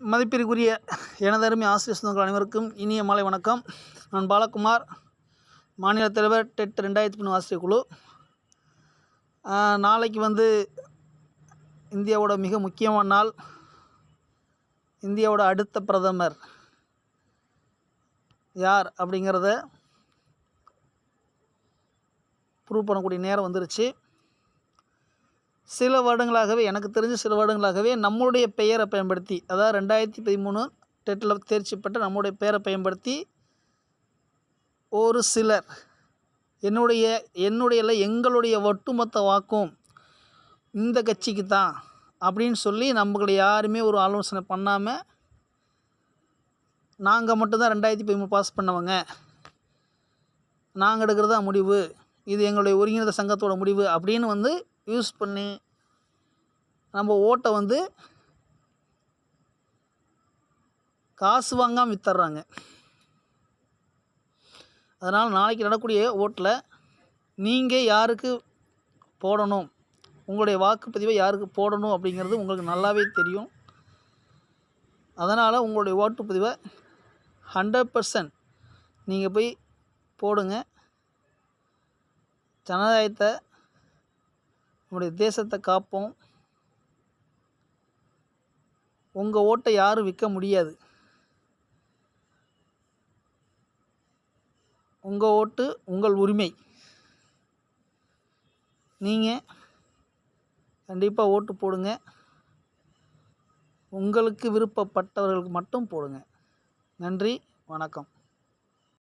மதிப்பிற்குரிய எனதருமை ஆசிரியர் சொந்தங்கள் அனைவருக்கும் இனிய மாலை வணக்கம். நான் பாலகுமார் மாநில தலைவர் டெட் ரெண்டாயிரத்தி மூணு ஆசிரியர் குழு. நாளைக்கு வந்து இந்தியாவோட மிக முக்கியமான நாள் இந்தியாவோட அடுத்த பிரதமர் யார் அப்படிங்கிறத ப்ரூவ் பண்ணக்கூடிய நேரம் வந்துருச்சு. சில வருடங்களாகவே எனக்கு தெரிஞ்ச சில வருடங்களாகவே நம்மளுடைய பெயரை பயன்படுத்தி அதாவது ரெண்டாயிரத்தி பதிமூணு டெட்டில் தேர்ச்சி பெற்ற நம்முடைய பெயரை பயன்படுத்தி ஒரு சிலர் என்னுடைய என்னுடைய இல்லை எங்களுடைய ஒட்டுமொத்த வாக்கும் இந்த கட்சிக்கு தான் அப்படின்னு சொல்லி நம்மளை யாருமே ஒரு ஆலோசனை பண்ணாமல் நாங்கள் மட்டும்தான் ரெண்டாயிரத்தி பதிமூணு பாஸ் பண்ணவங்க. நாங்கள் எடுக்கிறது தான் முடிவு இது எங்களுடைய ஒருங்கிணைந்த சங்கத்தோட முடிவு அப்படின்னு வந்து யூஸ் பண்ணி நம்ம ஓட்டை வந்து காசு வாங்காமல் வித்துட்றாங்க அதனால் நாளைக்கு நடக்கூடிய ஓட்டில் நீங்கள் யாருக்கு போடணும்? உங்களுடைய வாக்குப்பதிவை யாருக்கு போடணும் அப்படிங்கிறது உங்களுக்கு நல்லாவே தெரியும். அதனால் உங்களுடைய ஓட்டுப்பதிவை ஹண்ட்ரட் பர்சன்ட் நீங்கள் போய் போடுங்க. ஜனநாயகத்தை நம்முடைய தேசத்தை காப்போம். உங்கள் ஓட்டை யாரும் விற்க முடியாது. உங்கள் ஓட்டு உங்கள் உரிமை. நீங்கள் கண்டிப்பாக ஓட்டு போடுங்க. உங்களுக்கு விருப்பப்பட்டவர்களுக்கு மட்டும் போடுங்க. நன்றி வணக்கம்.